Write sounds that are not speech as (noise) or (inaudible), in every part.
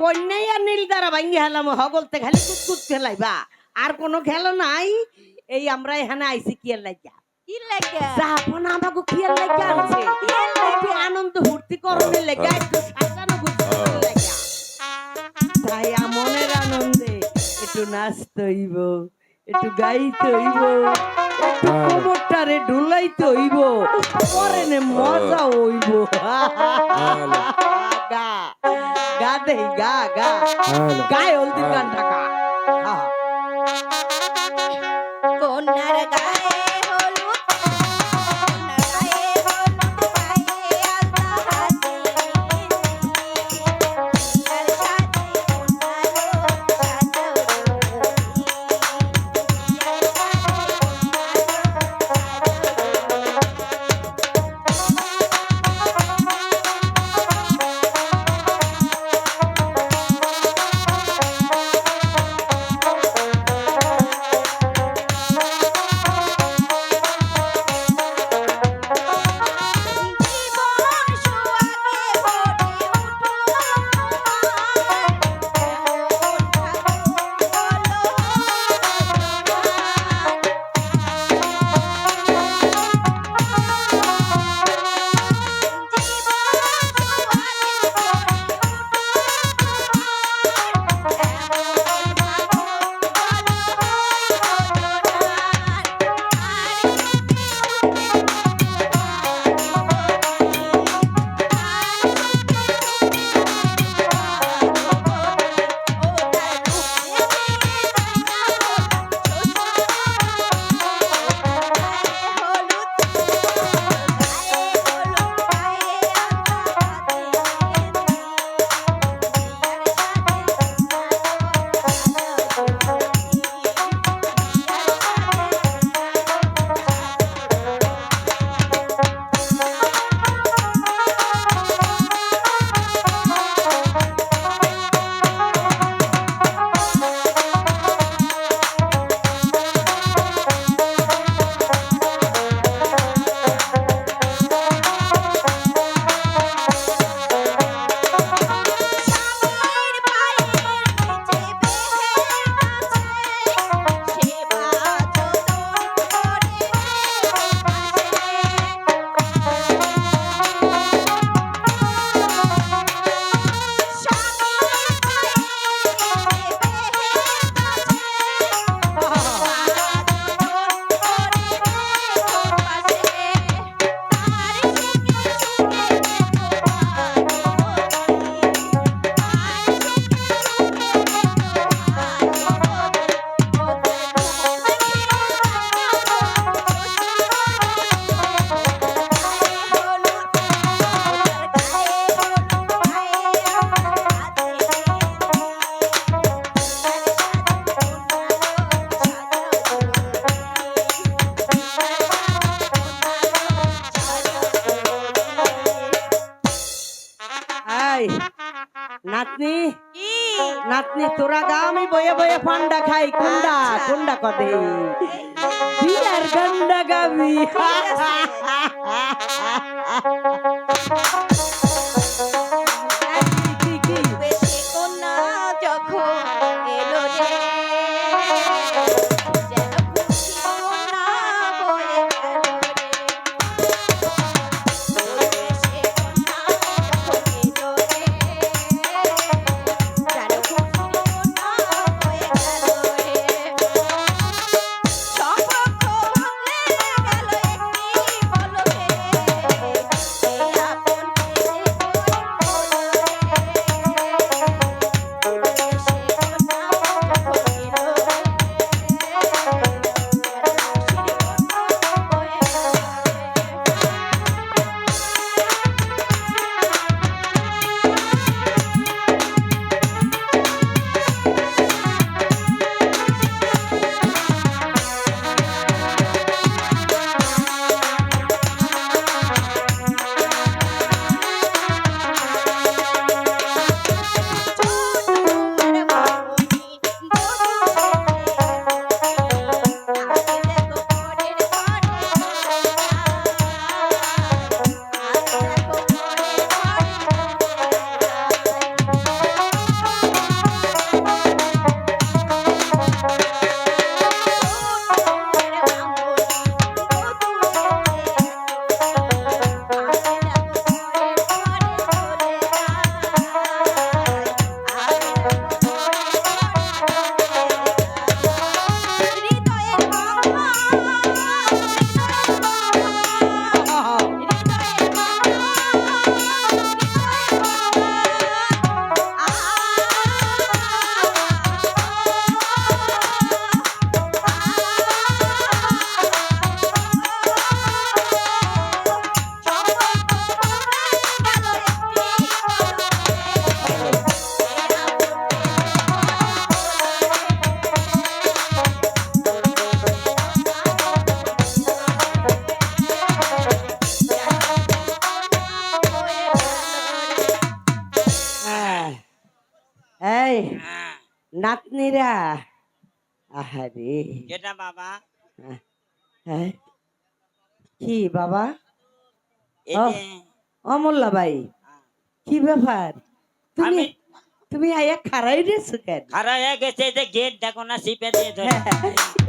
কন্যাই আর নীল দ্বারা ভাঙ্গি হেলাম হগলতে খালি কুতকুত খেলাইবা। আর কোনো খেলো নাই। এই আমরা এখানে আইছি কিয়ার লাগিয়া? কি লাগে যাপন আমাকে কিয়ার লাগিয়া আনছে? একটু আনন্দ ফুর্তি করণে লেগে একটু সাজানো গুছানোর লাগিয়া তাই মনের আনন্দে একটু নাচতে একটু গাইতে হইব কোমরটারে ঢুলাইতে হইব পরে নে মজা হইব। গা। গা দেই গা গা হ্যালো গায়ে হলদি গানটা গা হা তোরা গা আমি বয়ে বয়ে ফান্ডা খাই কুন্ডা। কুন্ডা কদে বিয়ার গন্ডা গাবি যখন আহারে। কেটা বাবা। হ্যাঁ। কি বাবা? এই অমল্লা ভাই কি ব্যাপার? তুমি তুমি আয়া খারাই রেছো কেন? গেছে যে গেট দেখো না সিপে দিয়ে ধরে।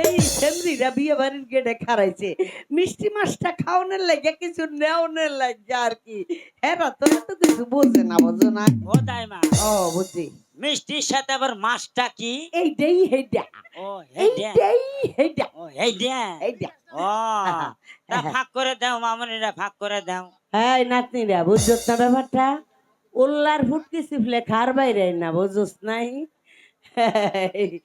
এই সেমরিরা বিয়ে বাড়ির গেটে খারাইছে মিষ্টি মাছটা খাওয়ানোর লাগে কিছু নেওয়ানোর লাগে আর কি। হ্যাঁ তো কিছু বোঝে না বোঝো না। ও তাই মা। ও বুঝি মিষ্টির সাথে আবার মাছটা কি? এইটাই হেইটা ও হেডে এইটাই হেইটা ও হেডে এইটা ও তা ভাগ করে দাও মামনিরা ভাগ করে দাও। হ্যাঁ নাতনিরা বুঝছ না ব্যাপারটা? উল্লার ফুটকি সিফলে খার বাইরে না বুঝছ নাই? এই-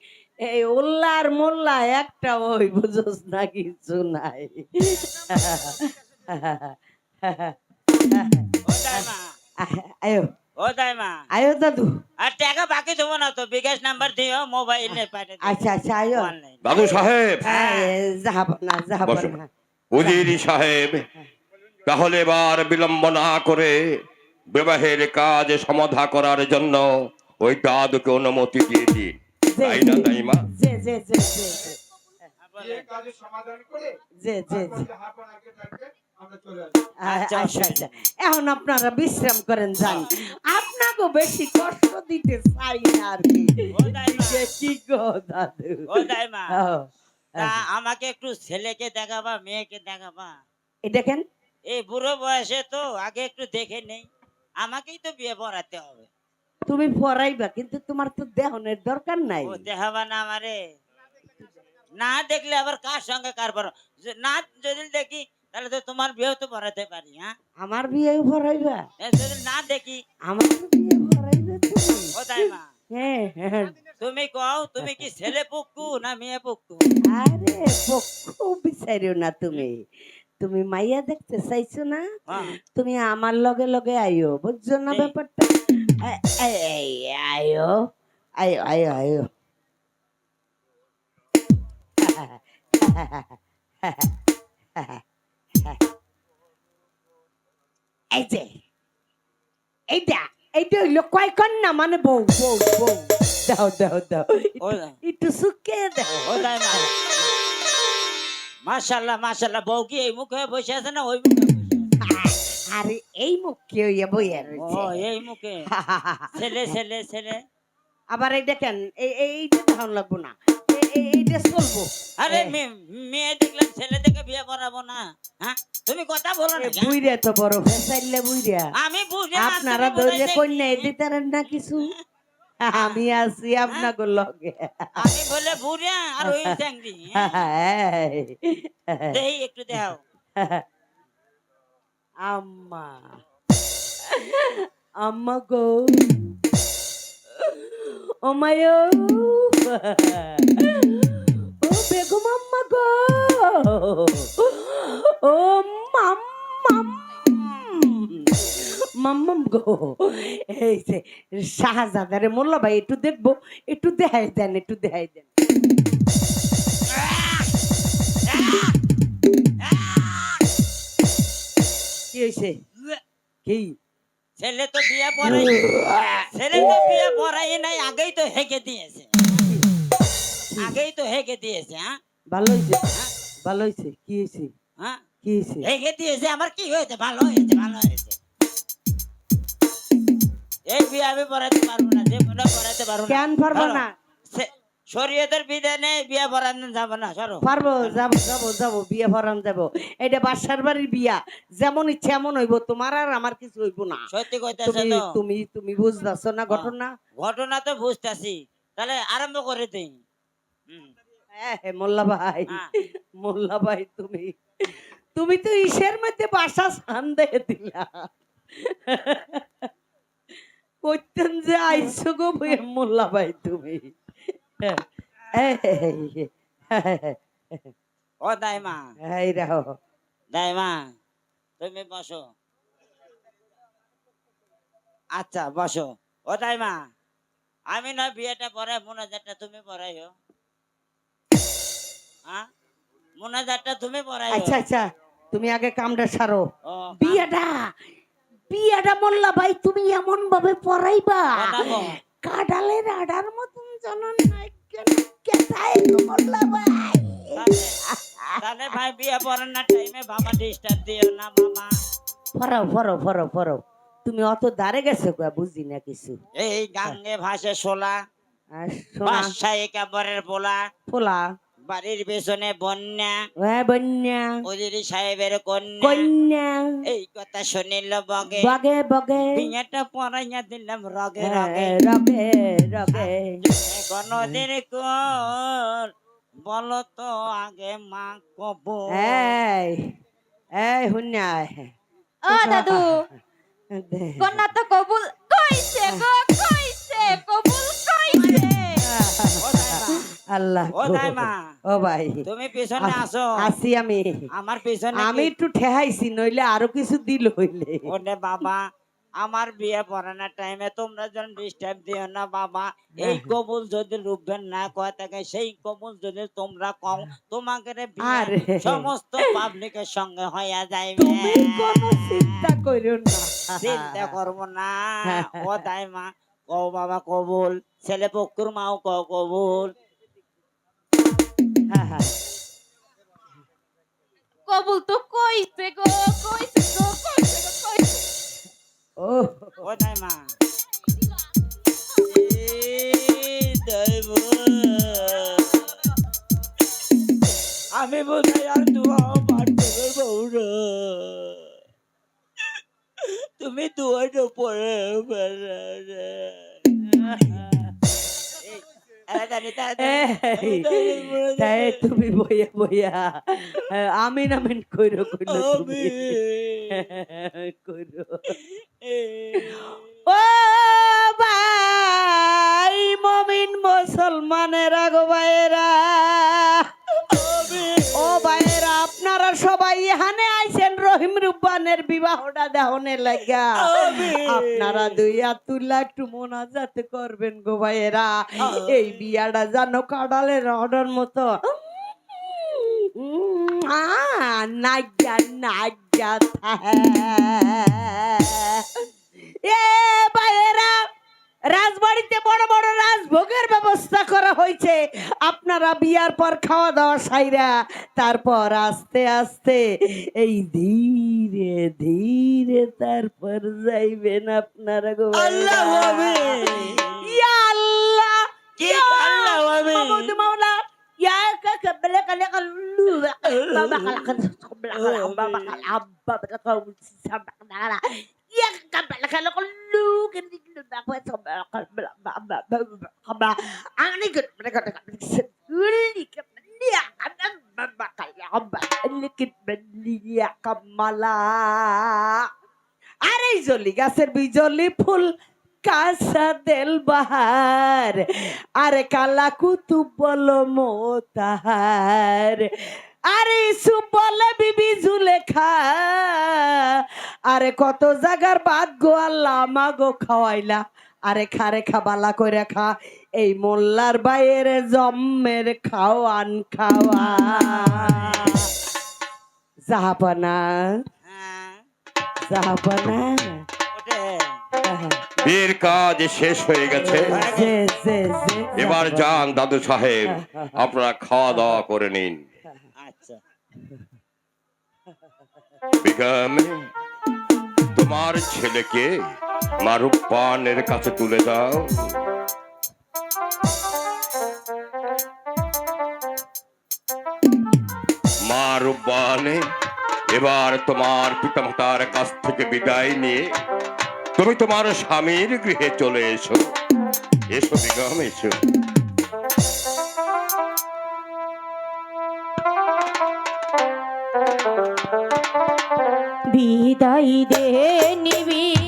এই উল্লার মোল্লা একটা ওই বুঝছ না কিছু নাই। আয়ো। ও তাই মা আয়ো দাদু। আর টাকা বাকি দেবো না তো বিকাশ নাম্বার দিও মোবাইলে পাঠিয়ে দিও। আচ্ছা আচ্ছা আয়ো। দাদু সাহেব। যাহাব না যাহাব না। উজিরি সাহেব তাহলে এবার বিলম্ব না করে বিবাহের কাজ সমাধা করার জন্য ওই দাদুকে অনুমতি দিয়ে দিন। তাই না তাই মা যে যে যে যে। যে, যে কাজের সমাধান করে চলে আসব আচ্ছা আচ্ছা আচ্ছা এখন আপনারা বিশ্রাম করেন যান। আপনাকে বেশি কষ্ট দিতে চাই না আর কি। গো দাদু? ও তা আমাকে একটু ছেলেকে দেখাবা মেয়েকে দেখাবা। এই দেখেন এই বুড়ো বয়সে তো আগে একটু দেখে নেই। আমাকেই তো বিয়ে পড়াতে হবে। তুমি পড়াইবা কিন্তু তোমার তো দেহনের দরকার নাই। দেখাবা না আমারে। না দেখলে আবার কার সঙ্গে কার বড়? না যদি দেখি তাহলে তো তোমার বিয়েও তো পড়াতে পারি হ্যাঁ? আমার বিয়ে পড়াইবা যদি না দেখি? আমার বিয়ে পড়াইবে তুমি? ও তাই মা হ্যাঁ হ্যাঁ। তুমি কও তুমি কি ছেলে পুক্কু না মেয়ে পুক্কু? আরে পক্ষ বিচারিও না তুমি। তুমি মাইয়া দেখতে চাইছো না? হ্যাঁ। তুমি আমার লগে লগে আইও বুঝছ না। ব্যাপারটা? আ- আ- এই, আইও আইও আইও আইও। (laughs) এই যে এইটা এইটা হইল কয় কন্যা মানে বউ বউ বউ দাও দাও দাও ও একটু শুকে দাও ও তাই মা মাশাল্লাহ মাশাল্লাহ বউ কি এই মুখে বসে আছে না ওই? আরে এই মুখ কে হইয়া বইয়া ও রয়েছে এই মুখে ছেলে ছেলে ছেলে আবার এই দেখেন এই এই- এইটা ধারণ লাগবো না এই- এই- এইটা আরে মেয়ে মেয়ে দেখলাম ছেলে দেখে বিয়ে করাবো না হ্যাঁ? তুমি কথা বলো না কেন? তো বড় ফেসাইলে বুইরা আমি বুঝে আপনারা ধরে কন্যা দিতারেন না কিছু? আমি আছি আপনাকে লগে। আমি বলে বুড়ে আর ওই চ্যাংড়ি দেই একটু দেও। আম্মা। আম্মা গো ও মায়ো ও বেগম আম্মা গো ও মাম্মাম মাম্মাম গো এই যে শাহজাদারে মোল্লা ভাই একটু দেখব, একটু দেখাই দেন, একটু দেখাই দেন। কি হয়েছে কি? ছেলে তো বিয়ে পড়াই ছেলে তো বিয়ে পড়াই নাই আগেই তো হেগে দিয়েছে। আগেই তো হেগে দিয়েছে হ্যাঁ? ভালো হয়েছে ভালো হয়েছে কি হয়েছে হ্যাঁ? কি হয়েছে হেগে দিয়েছে আমার কি হয়েছে? ভালো হয়েছে ভালো হয়েছে। এই বিয়ে আমি পড়াতে পারব না যে মনে পড়াতে পারব না। কেন পারব না? শরীয়তের বিধানে বিয়ে পড়ানো যাবে না সরো। পারব যাব যাব যাব বিয়ে ভরান যাব। এটা বাসার বাড়ির বিয়া। যেমন ইচ্ছে এমন হইব তোমার আর আমার কিছু হইব না। সত্যি কইতাছে তুমি তো? তুমি তুমি বুঝতেছ না ঘটনা? ঘটনা তো বুঝতেছি। তাহলে আরম্ভ করে দিই। হ্যাঁ হ্যাঁ, মোল্লা ভাই। হ্যাঁ। মোল্লা ভাই তুমি তুমি তো ইসের মধ্যে বাসা সান্দে দিলা। কইতেন যে আইসো গো মোল্লা ভাই তুমি। (laughs) ও দাই মা এই রাহো দাই মা তুমি বসো। আচ্ছা বসো। ও দাই মা আমি না বিয়েটা তুমি পড়াইও হ্যাঁ? তুমি পড়াইও আচ্ছা আচ্ছা তুমি আগে কামটা সারো। বিয়াটা বিয়াটা মোল্লা ভাই তুমি এমন ভাবে পড়াইবা। কাডালের আডার মতন কেথায় ভাই তাহলে ভাই বিয়ে পড়ার না টাইমে বাবা ডিস্টার্ব দিও না বাবা ফরাও ফরাও ফরাও ফরাও তুমি অত দাঁড়ে গেছো কয়া বুঝি না কিছু এই গাঙ্গে ভাসে শোনা বাসায় একেবারের পোলা ফোলা বাড়ির পেছনে বন্যা। হ্যাঁ বন্যা। ওজিরি সাহেবের কন্যা। কন্যা। এই কথা শুনিল বগে। বগে বগে। বিয়েটা পড়াইয়া দিলাম রগে হ্যাঁ, রগে। রগে রগে। কোনদিন কোন বলো তো আগে মা কব এই এই হুন্যা ও দাদু কন্যা তো কবুল কইছে গো কইছে কবুল কইছে। আল্লাহ। ও ও ভাই। তুমি পিছনে আসো। আসি আমি। আমার পিছনে আমি একটু ঠেহাইছি নইলে আরও কিছু দিল হইলে। ওরে বাবা আমার বিয়ে পড়ানোর টাইমে তোমরা যেন ডিস্টার্ব দিও না বাবা এই কবুল যদি রূপবেন না কয় থাকে সেই কবুল যদি তোমরা কও তোমাকে বিয়ে সমস্ত পাবলিকের সঙ্গে হইয়া যাইবে। তুমি কোনো চিন্তা কইরো না। চিন্তা করব না। ও তাই মা কও বাবা কবুল ছেলে পক্ষুর মাও কও কবুল। হ্যাঁ, হ্যাঁ। কবুল তো কইছে গো কইছে গো কইছে গো কইছে ও তাই মা। আমি বোধহয় আর দুয়াও পারতে পারব না। তুমি পড়ে এই, তাই তুমি বইয়া বইয়া আমিন আমিন কইরো কইরো তুমি কইরো ও ভাই মমিন মুসলমানেরা গো ভাইয়েরা ও ভাইয়েরা আপনারা সবাই এখানে রহিম রুব্বানের বিবাহটা দেহনে লাগা আপনারা দুই আতুল্লা একটু মোনাজাত করবেন গো ভাইয়েরা। এই বিয়াটা জানো কাডালের অর্ডার মতো। নাইগা থাহে। এ ভাইয়েরা রাজবাড়িতে বড় বড় রাজভোগের ব্যবস্থা করা হয়েছে আপনারা বিয়ার পর খাওয়া দাওয়া সাইরা তারপর আস্তে আস্তে এই ধীরে ধীরে তারপর যাইবেন আপনারা গো আল্লাহ। ইয়া আল্লাহ কি ইয়া আল্লাহ। মাহমুদ মাওলা ইয়া কাকা বলে কালে কালু বাবা কালা কালা বাবা কালা বাবা কালা সাবা কালা ইয়া কালা কালা কালু কেndi বাবা সাবা কালা বাবা বাবা ani ket mereka dekat sekali kebelia ada baba kalah abba likit belia kamala আরে এই জলি গাছের বিজলি ফুল কাসা দেল বাহার আরে কালা কুতুব বলো মোতাহার আরে ইসু বলে বিবি জুলেখা। আরে কত জাগার বাদ গো আল্লাহ আমাগো খাওয়াইলা। আরে খারে খাবালা করে খা। এই মোল্লার বাইয়ের জম্মের খাওয়ান খাওয়া জাহাপানা। হ্যাঁ, জাহাপানা। ওঠে। কাজ শেষ হয়ে গেছে। যে যে যে। এবার যান দাদু সাহেব আপনারা খাওয়া দাওয়া করে নিন। তোমার ছেলেকে মারুফ পানের কাছে তুলে দাও। এবার তোমার পিতামাতার কাছ থেকে বিদায় নিয়ে তুমি তোমার স্বামীর গৃহে চলে এসো। এসো বেগম, এসো। বিদায় দে নিবি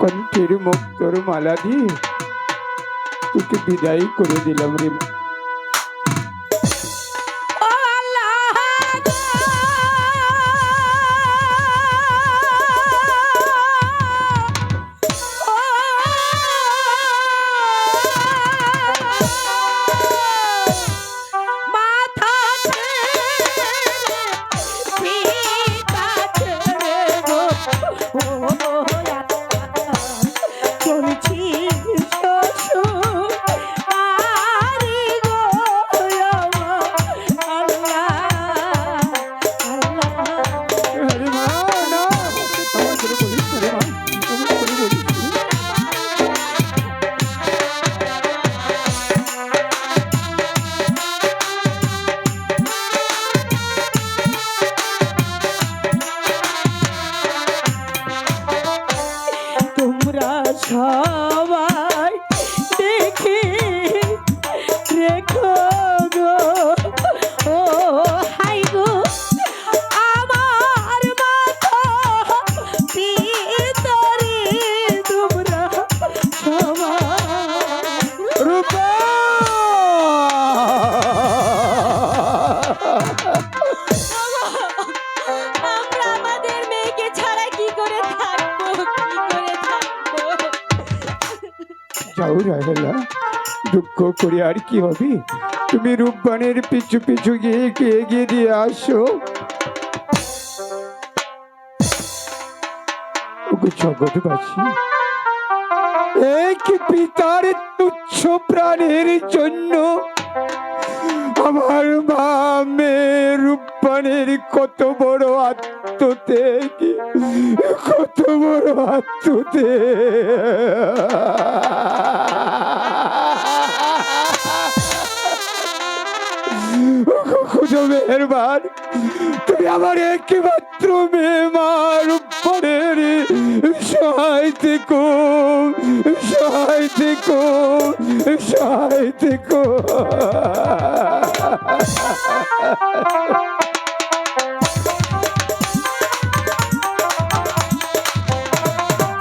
কণ্ঠের মুক্তর মালা দিয়ে তোকে বিদায় করে দিলাম রে মা। দুঃখ করে আর কি হবে? তুমি রূপবানের পিছু পিছু গিয়ে এগিয়ে দিয়ে আসো। এক পিতার তুচ্ছ প্রাণের জন্য আমার মা রূপবানের কত বড় আত্মত্যাগ, কত বড় আত্মত্যাগ। খুঁজো মেহরবান তুমি আমার একমাত্র মেয়ে মার উপরে সহায় থেকো সহায় থেকো সহায় থেকো।